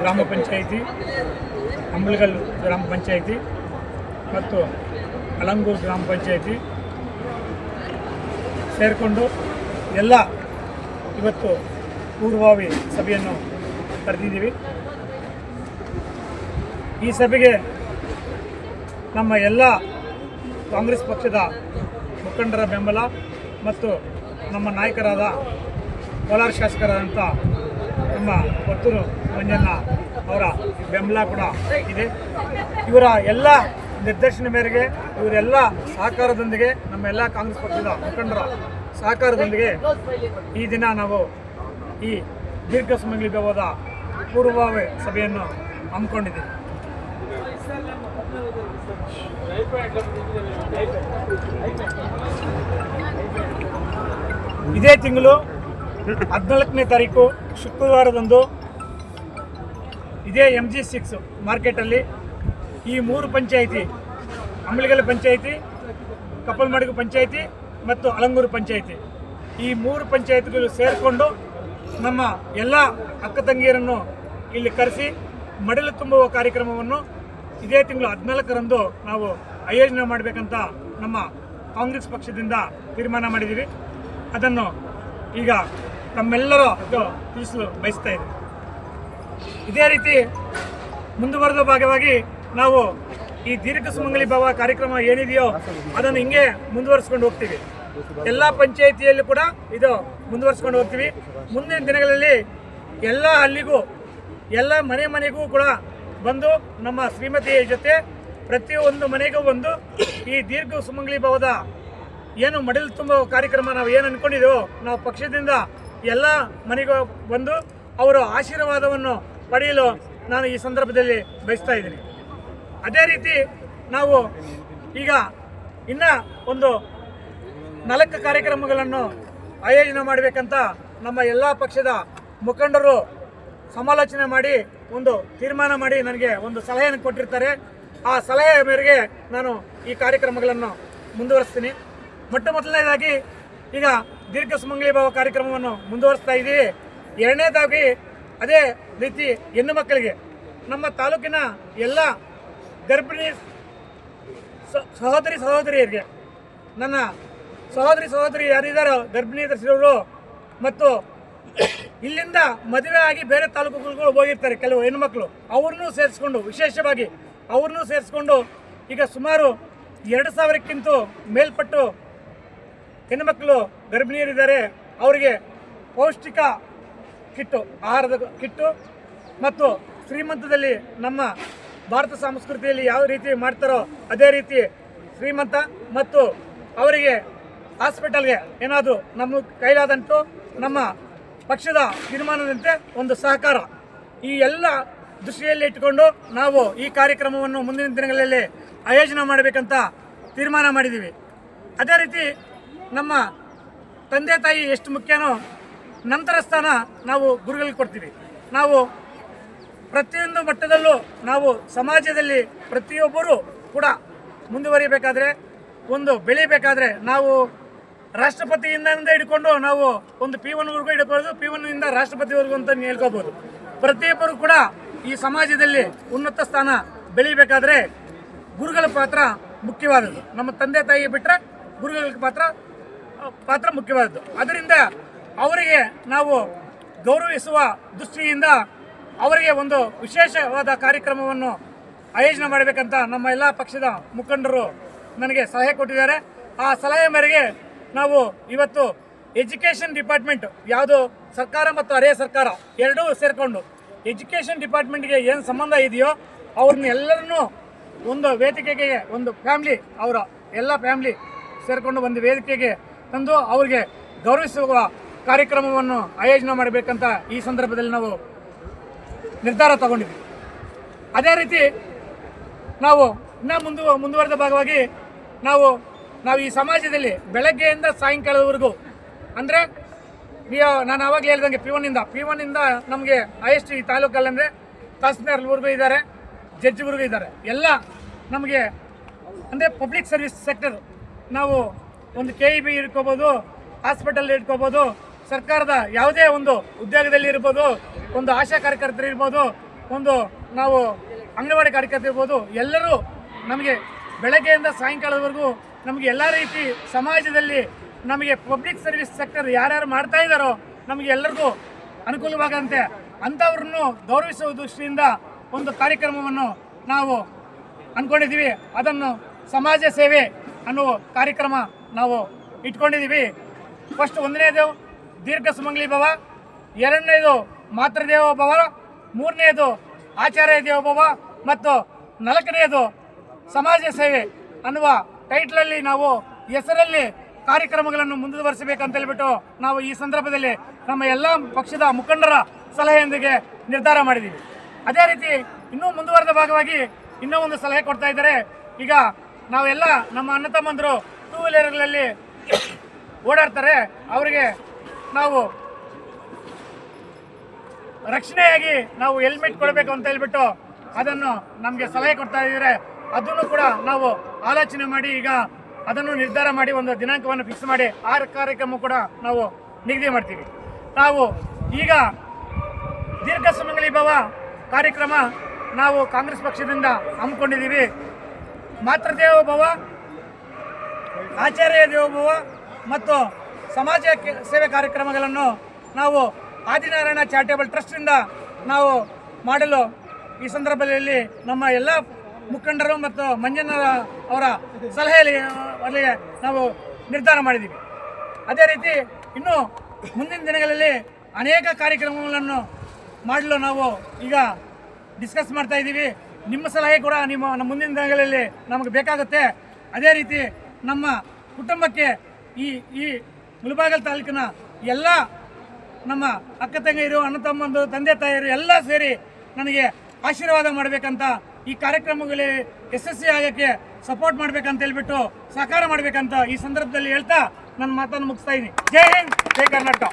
ಗ್ರಾಮ ಪಂಚಾಯಿತಿ ಅಂಬಲಗಲ್ ಗ್ರಾಮ ಪಂಚಾಯಿತಿ ಮತ್ತು ಅಲಂಗೂರು ಗ್ರಾಮ ಪಂಚಾಯಿತಿ ಸೇರಿಕೊಂಡು ಎಲ್ಲ ಇವತ್ತು ಪೂರ್ವಭಾವಿ ಸಭೆಯನ್ನು ಕರೆದಿದ್ದೀವಿ. ಈ ಸಭೆಗೆ ನಮ್ಮ ಎಲ್ಲ ಕಾಂಗ್ರೆಸ್ ಪಕ್ಷದ ಮುಖಂಡರ ಬೆಂಬಲ ಮತ್ತು ನಮ್ಮ ನಾಯಕರಾದ ಕೋಲಾರ ಶಾಸಕರಾದಂಥ ನಮ್ಮ ಕೊತ್ತೂರು ಮಂಜಣ್ಣ ಅವರ ಬೆಂಬಲ ಕೂಡ ಇದೆ. ಇವರ ಎಲ್ಲ ನಿರ್ದೇಶನ ಮೇರೆಗೆ ಇವರೆಲ್ಲ ಸಹಕಾರದೊಂದಿಗೆ ನಮ್ಮ ಎಲ್ಲ ಕಾಂಗ್ರೆಸ್ ಪಕ್ಷದ ಮುಖಂಡರ ಸಹಕಾರದೊಂದಿಗೆ ಈ ದಿನ ನಾವು ಈ ದೀರ್ಘ ಸಮಯಗಳಿಗೆ ಹೋದ ಪೂರ್ವಭಾವಿ ಸಭೆಯನ್ನು ಹಮ್ಮಿಕೊಂಡಿದ್ದೀವಿ. ಇದೇ ತಿಂಗಳು ಹದಿನಾಲ್ಕನೇ ತಾರೀಕು ಶುಕ್ರವಾರದಂದು ಇದೇ ಎಂ ಜಿ ಸಿಕ್ಸ್ ಮಾರ್ಕೆಟಲ್ಲಿ ಈ ಮೂರು ಪಂಚಾಯಿತಿ ಅಂಬಳಿಗಲ್ ಪಂಚಾಯಿತಿ ಕಪ್ಪಲ್ಮಡಗು ಪಂಚಾಯಿತಿ ಮತ್ತು ಅಲಂಗೂರು ಪಂಚಾಯಿತಿ. ಈ ಮೂರು ಪಂಚಾಯಿತಿಗಳು ಸೇರಿಕೊಂಡು ನಮ್ಮ ಎಲ್ಲ ಅಕ್ಕ ತಂಗಿಯರನ್ನು ಇಲ್ಲಿ ಕರೆಸಿ ಮಡಲು ತುಂಬುವ ಕಾರ್ಯಕ್ರಮವನ್ನು ಇದೇ ತಿಂಗಳು ಹದಿನಾಲ್ಕರಂದು ನಾವು ಆಯೋಜನೆ ಮಾಡಬೇಕಂತ ನಮ್ಮ ಕಾಂಗ್ರೆಸ್ ಪಕ್ಷದಿಂದ ತೀರ್ಮಾನ ಮಾಡಿದ್ದೀವಿ. ಅದನ್ನು ಈಗ ತಮ್ಮೆಲ್ಲರೂ ಇದು ತಿಳಿಸಲು ಬಯಸ್ತಾ ಇದೆ. ಇದೇ ರೀತಿ ಮುಂದುವರೆದ ಭಾಗವಾಗಿ ನಾವು ಈ ದೀರ್ಘ ಸುಮಂಗಲಿ ಭಾವ ಕಾರ್ಯಕ್ರಮ ಏನಿದೆಯೋ ಅದನ್ನು ಹಿಂಗೆ ಮುಂದುವರಿಸ್ಕೊಂಡು ಹೋಗ್ತೀವಿ. ಎಲ್ಲ ಪಂಚಾಯಿತಿಯಲ್ಲೂ ಕೂಡ ಇದು ಮುಂದುವರಿಸ್ಕೊಂಡು ಹೋಗ್ತೀವಿ. ಮುಂದಿನ ದಿನಗಳಲ್ಲಿ ಎಲ್ಲ ಹಳ್ಳಿಗೂ, ಎಲ್ಲ ಮನೆ ಮನೆಗೂ ಕೂಡ ಬಂದು ನಮ್ಮ ಶ್ರೀಮತಿಯ ಜೊತೆ ಪ್ರತಿಯೊಂದು ಮನೆಗೂ ಬಂದು ಈ ದೀರ್ಘ ಸುಮಂಗಲಿ ಭಾವದ ಏನು ಮಡಿಲು ತುಂಬ ಕಾರ್ಯಕ್ರಮ ನಾವು ಏನು ಅನ್ಕೊಂಡಿದ್ದೇವೋ ನಾವು ಪಕ್ಷದಿಂದ ಎಲ್ಲ ಮನೆಗೂ ಬಂದು ಅವರ ಆಶೀರ್ವಾದವನ್ನು ಪಡೆಯಲು ನಾನು ಈ ಸಂದರ್ಭದಲ್ಲಿ ಬಯಸ್ತಾ ಇದ್ದೀನಿ. ಅದೇ ರೀತಿ ನಾವು ಈಗ ಇನ್ನ ಒಂದು ನಾಲ್ಕು ಕಾರ್ಯಕ್ರಮಗಳನ್ನು ಆಯೋಜನೆ ಮಾಡಬೇಕಂತ ನಮ್ಮ ಎಲ್ಲ ಪಕ್ಷದ ಮುಖಂಡರು ಸಮಾಲೋಚನೆ ಮಾಡಿ ಒಂದು ತೀರ್ಮಾನ ಮಾಡಿ ನನಗೆ ಒಂದು ಸಲಹೆಯನ್ನು ಕೊಟ್ಟಿರ್ತಾರೆ. ಆ ಸಲಹೆಯ ಮೇರೆಗೆ ನಾನು ಈ ಕಾರ್ಯಕ್ರಮಗಳನ್ನು ಮುಂದುವರಿಸ್ತೀನಿ. ಮೊಟ್ಟ ಮೊದಲನೇದಾಗಿ ಈಗ ದೀರ್ಘ ಸುಮಂಗಲಿ ಭಾವ ಕಾರ್ಯಕ್ರಮವನ್ನು ಮುಂದುವರಿಸ್ತಾ ಇದ್ದೀವಿ ಎರಡನೇದಾಗಿ ಅದೇ ರೀತಿ ಹೆಣ್ಣು ಮಕ್ಕಳಿಗೆ ನಮ್ಮ ತಾಲೂಕಿನ ಎಲ್ಲ ಗರ್ಭಿಣಿ ಸಹೋದರಿ ಸಹೋದರಿಯರಿಗೆ, ನನ್ನ ಸಹೋದರಿ ಸಹೋದರಿ ಯಾರಿದ್ದಾರೋ ಗರ್ಭಿಣಿ ಧರಿಸಿರೋರು ಮತ್ತು ಇಲ್ಲಿಂದ ಮದುವೆ ಆಗಿ ಬೇರೆ ತಾಲೂಕುಗಳಿಗೂ ಹೋಗಿರ್ತಾರೆ ಕೆಲವು ಹೆಣ್ಮಕ್ಳು ಅವ್ರನ್ನೂ ಸೇರಿಸ್ಕೊಂಡು, ವಿಶೇಷವಾಗಿ ಅವ್ರನ್ನೂ ಸೇರಿಸ್ಕೊಂಡು ಈಗ ಸುಮಾರು ಎರಡು ಸಾವಿರಕ್ಕಿಂತ ಮೇಲ್ಪಟ್ಟು ಹೆಣ್ಣುಮಕ್ಕಳು ಗರ್ಭಿಣಿಯರಿದ್ದಾರೆ, ಅವರಿಗೆ ಪೌಷ್ಟಿಕ ಕಿಟ್ಟು, ಆಹಾರದ ಕಿಟ್ಟು ಮತ್ತು ಶ್ರೀಮಂತದಲ್ಲಿ ನಮ್ಮ ಭಾರತ ಸಂಸ್ಕೃತಿಯಲ್ಲಿ ಯಾವ ರೀತಿ ಮಾಡ್ತಾರೋ ಅದೇ ರೀತಿ ಶ್ರೀಮಂತ ಮತ್ತು ಅವರಿಗೆ ಹಾಸ್ಪಿಟಲ್ಗೆ ಏನಾದರೂ ನಮ್ಮ ಕೈಲಾದಂಟು ನಮ್ಮ ಪಕ್ಷದ ತೀರ್ಮಾನದಂತೆ ಒಂದು ಸಹಕಾರ. ಈ ಎಲ್ಲ ದೃಷ್ಟಿಯಲ್ಲಿ ಇಟ್ಟುಕೊಂಡು ನಾವು ಈ ಕಾರ್ಯಕ್ರಮವನ್ನು ಮುಂದಿನ ದಿನಗಳಲ್ಲಿ ಆಯೋಜನೆ ಮಾಡಬೇಕಂತ ತೀರ್ಮಾನ ಮಾಡಿದ್ದೀವಿ. ಅದೇ ರೀತಿ ನಮ್ಮ ತಂದೆ ತಾಯಿ ಎಷ್ಟು ಮುಖ್ಯನೋ ನಂತರ ಸ್ಥಾನ ನಾವು ಗುರುಗಳಿಗೆ ಕೊಡ್ತೀವಿ. ನಾವು ಪ್ರತಿಯೊಂದು ಮಟ್ಟದಲ್ಲೂ ನಾವು ಸಮಾಜದಲ್ಲಿ ಪ್ರತಿಯೊಬ್ಬರೂ ಕೂಡ ಮುಂದುವರಿಬೇಕಾದ್ರೆ, ಒಂದು ಬೆಳಿಬೇಕಾದ್ರೆ ನಾವು ರಾಷ್ಟ್ರಪತಿಯಿಂದ ಹಿಡ್ಕೊಂಡು ನಾವು ಒಂದು ಪಿ ಒನ್ವರೆಗೂ ಹಿಡ್ಕೊಳ್ಳೋದು ಪಿ ಒನ್ನಿಂದ ರಾಷ್ಟ್ರಪತಿವರೆಗೂ ಅಂತ ಹೇಳ್ಕೋಬೋದು. ಪ್ರತಿಯೊಬ್ಬರು ಕೂಡ ಈ ಸಮಾಜದಲ್ಲಿ ಉನ್ನತ ಸ್ಥಾನ ಬೆಳಿಬೇಕಾದ್ರೆ ಗುರುಗಳ ಪಾತ್ರ ಮುಖ್ಯವಾದದ್ದು. ನಮ್ಮ ತಂದೆ ತಾಯಿ ಬಿಟ್ಟರೆ ಗುರುಗಳ ಪಾತ್ರ ಪಾತ್ರ ಮುಖ್ಯವಾದದ್ದು. ಅದರಿಂದ ಅವರಿಗೆ ನಾವು ಗೌರವಿಸುವ ದೃಷ್ಟಿಯಿಂದ ಅವರಿಗೆ ಒಂದು ವಿಶೇಷವಾದ ಕಾರ್ಯಕ್ರಮವನ್ನು ಆಯೋಜನೆ ಮಾಡಬೇಕಂತ ನಮ್ಮ ಎಲ್ಲ ಪಕ್ಷದ ಮುಖಂಡರು ನನಗೆ ಸಲಹೆ ಕೊಟ್ಟಿದ್ದಾರೆ. ಆ ಸಲಹೆ ಮೇರೆಗೆ ನಾವು ಇವತ್ತು ಎಜುಕೇಷನ್ ಡಿಪಾರ್ಟ್ಮೆಂಟ್, ಯಾವುದು ಸರ್ಕಾರ ಮತ್ತು ಅರೆ ಸರ್ಕಾರ ಎರಡೂ ಸೇರಿಕೊಂಡು ಎಜುಕೇಷನ್ ಡಿಪಾರ್ಟ್ಮೆಂಟ್ಗೆ ಏನು ಸಂಬಂಧ ಇದೆಯೋ ಅವ್ರನ್ನ ಎಲ್ಲರನ್ನೂ ಒಂದು ವೇದಿಕೆಗೆ ಒಂದು ಫ್ಯಾಮ್ಲಿ, ಅವರ ಎಲ್ಲ ಫ್ಯಾಮ್ಲಿ ಸೇರಿಕೊಂಡು ಒಂದು ವೇದಿಕೆಗೆ ತಂದು ಅವರಿಗೆ ಗೌರವಿಸುವ ಕಾರ್ಯಕ್ರಮವನ್ನು ಆಯೋಜನೆ ಮಾಡಬೇಕಂತ ಈ ಸಂದರ್ಭದಲ್ಲಿ ನಾವು ನಿರ್ಧಾರ ತಗೊಂಡಿದ್ದೀವಿ ಅದೇ ರೀತಿ ನಾವು ಇನ್ನೂ ಮುಂದು ಮುಂದುವರೆದ ಭಾಗವಾಗಿ ನಾವು ನಾವು ಈ ಸಮಾಜದಲ್ಲಿ ಬೆಳಗ್ಗೆಯಿಂದ ಸಾಯಂಕಾಲದವರೆಗೂ ಅಂದರೆ ನಾನು ಆವಾಗಲೇ ಹೇಳಿದಂಗೆ ಪಿ ಒನ್ನಿಂದ ಪಿ ಒನ್ನಿಂದ ನಮಗೆ ಹೈಯೆಸ್ಟ್ ಈ ತಾಲೂಕಲ್ಲಿ ಅಂದರೆ ತಹಸೀಲ್ದಾರ್ವರೆಗೂ ಇದ್ದಾರೆ ಜಡ್ಜ್ವರೆಗೂ ಇದ್ದಾರೆ ಎಲ್ಲ ನಮಗೆ, ಅಂದರೆ ಪಬ್ಲಿಕ್ ಸರ್ವಿಸ್ ಸೆಕ್ಟರ್ ನಾವು ಒಂದು ಕೆ ಇ ಬಿ ಇಟ್ಕೋಬೋದು ಹಾಸ್ಪಿಟಲ್ ಇಟ್ಕೋಬೋದು, ಸರ್ಕಾರದ ಯಾವುದೇ ಒಂದು ಉದ್ಯೋಗದಲ್ಲಿ ಇರ್ಬೋದು, ಒಂದು ಆಶಾ ಕಾರ್ಯಕರ್ತರು ಇರ್ಬೋದು, ಒಂದು ನಾವು ಅಂಗನವಾಡಿ ಕಾರ್ಯಕರ್ತರು ಇರ್ಬೋದು, ಎಲ್ಲರೂ ನಮಗೆ ಬೆಳಗ್ಗೆಯಿಂದ ಸಾಯಂಕಾಲದವರೆಗೂ ನಮಗೆ ಎಲ್ಲ ರೀತಿ ಸಮಾಜದಲ್ಲಿ ನಮಗೆ ಪಬ್ಲಿಕ್ ಸರ್ವಿಸ್ ಸೆಕ್ಟರ್ ಯಾರ್ಯಾರು ಮಾಡ್ತಾ ಇದ್ದಾರೋ ನಮಗೆ ಎಲ್ಲರಿಗೂ ಅನುಕೂಲವಾಗಂತೆ ಅಂಥವ್ರನ್ನು ಗೌರವಿಸುವ ದೃಷ್ಟಿಯಿಂದ ಒಂದು ಕಾರ್ಯಕ್ರಮವನ್ನು ನಾವು ಅಂದ್ಕೊಂಡಿದ್ದೀವಿ. ಅದನ್ನು ಸಮಾಜ ಸೇವೆ ಅನ್ನುವ ಕಾರ್ಯಕ್ರಮ ನಾವು ಇಟ್ಕೊಂಡಿದ್ದೀವಿ. ಫಸ್ಟ್ ಒಂದನೇದು ದೀರ್ಘ ಸುಮಂಗ್ಲಿ ಭವ, ಎರಡನೇದು ಮಾತೃದೇವ ಭವ, ಮೂರನೇದು ಆಚಾರ್ಯ ದೇವೋಭವ ಮತ್ತು ನಾಲ್ಕನೆಯದು ಸಮಾಜ ಸೇವೆ ಅನ್ನುವ ಟೈಟ್ಲಲ್ಲಿ ನಾವು ಹೆಸರಲ್ಲಿ ಕಾರ್ಯಕ್ರಮಗಳನ್ನು ಮುಂದುವರಿಸಬೇಕಂತ ಹೇಳ್ಬಿಟ್ಟು ನಾವು ಈ ಸಂದರ್ಭದಲ್ಲಿ ನಮ್ಮ ಎಲ್ಲ ಪಕ್ಷದ ಮುಖಂಡರ ಸಲಹೆಯೊಂದಿಗೆ ನಿರ್ಧಾರ ಮಾಡಿದ್ದೀವಿ. ಅದೇ ರೀತಿ ಇನ್ನೂ ಮುಂದುವರೆದ ಭಾಗವಾಗಿ ಇನ್ನೂ ಒಂದು ಸಲಹೆ ಕೊಡ್ತಾ ಇದ್ದಾರೆ. ಈಗ ನಾವೆಲ್ಲ ನಮ್ಮ ಅಣ್ಣ ತಮ್ಮಂದರು ವೀಲರ್ಗಳಲ್ಲಿ ಓಡಾಡ್ತಾರೆ. ಅವರಿಗೆ ನಾವು ರಕ್ಷಣೆಯಾಗಿ ನಾವು ಹೆಲ್ಮೆಟ್ ಕೊಡಬೇಕು ಅಂತ ಹೇಳ್ಬಿಟ್ಟು ಅದನ್ನು ನಮಗೆ ಸಲಹೆ ಕೊಡ್ತಾ ಇದ್ದಾರೆ. ಅದನ್ನು ಕೂಡ ನಾವು ಆಲೋಚನೆ ಮಾಡಿ ಈಗ ಅದನ್ನು ನಿರ್ಧಾರ ಮಾಡಿ ಒಂದು ದಿನಾಂಕವನ್ನು ಫಿಕ್ಸ್ ಮಾಡಿ ಆ ಕಾರ್ಯಕ್ರಮ ಕೂಡ ನಾವು ನಿಗದಿ ಮಾಡ್ತೀವಿ. ನಾವು ಈಗ ದೀರ್ಘ ಸುಮಂಗಲಿ ಭವ ಕಾರ್ಯಕ್ರಮ ನಾವು ಕಾಂಗ್ರೆಸ್ ಪಕ್ಷದಿಂದ ಹಮ್ಮಿಕೊಂಡಿದ್ದೀವಿ. ಮಾತೃದೇವ ಭವ ಆಚಾರ್ಯ ದೇವೋಭವ ಮತ್ತು ಸಮಾಜ ಸೇವೆ ಕಾರ್ಯಕ್ರಮಗಳನ್ನು ನಾವು ಆದಿನಾರಾಯಣ ಚಾರಿಟೇಬಲ್ ಟ್ರಸ್ಟಿಂದ ನಾವು ಮಾಡಲು ಈ ಸಂದರ್ಭದಲ್ಲಿ ನಮ್ಮ ಎಲ್ಲ ಮುಖಂಡರು ಮತ್ತು ಮಂಜಣ್ಣ ಅವರ ಸಲಹೆಯಲ್ಲಿ ಅಲ್ಲಿ ನಾವು ನಿರ್ಧಾರ ಮಾಡಿದ್ದೀವಿ. ಅದೇ ರೀತಿ ಇನ್ನು ಮುಂದಿನ ದಿನಗಳಲ್ಲಿ ಅನೇಕ ಕಾರ್ಯಕ್ರಮಗಳನ್ನು ಮಾಡಲು ನಾವು ಈಗ ಡಿಸ್ಕಸ್ ಮಾಡ್ತಾ ಇದ್ದೀವಿ. ನಿಮ್ಮ ಸಲಹೆ ಕೂಡ ನಿಮ್ಮ ಮುಂದಿನ ದಿನಗಳಲ್ಲಿ ನಮಗೆ ಬೇಕಾಗುತ್ತೆ. ಅದೇ ರೀತಿ ನಮ್ಮ ಕುಟುಂಬಕ್ಕೆ ಈ ಈ ಮುಳಬಾಗಲ್ ತಾಲೂಕಿನ ಎಲ್ಲ ನಮ್ಮ ಅಕ್ಕ ತಂಗಿಯರು, ಅಣ್ಣ ತಮ್ಮಂದು ತಂದೆ ತಾಯಿಯರು ಎಲ್ಲ ಸೇರಿ ನನಗೆ ಆಶೀರ್ವಾದ ಮಾಡಬೇಕಂತ ಈ ಕಾರ್ಯಕ್ರಮಗಳಲ್ಲಿ ಯಶಸ್ವಿ ಆಗೋಕ್ಕೆ ಸಪೋರ್ಟ್ ಮಾಡಬೇಕಂತ ಹೇಳ್ಬಿಟ್ಟು ಸಹಕಾರ ಮಾಡಬೇಕಂತ ಈ ಸಂದರ್ಭದಲ್ಲಿ ಹೇಳ್ತಾ ನನ್ನ ಮಾತನ್ನು ಮುಗಿಸ್ತಾ ಇದ್ದೀನಿ. ಜೈ ಹಿಂದ್, ಜೈ ಕರ್ನಾಟಕ.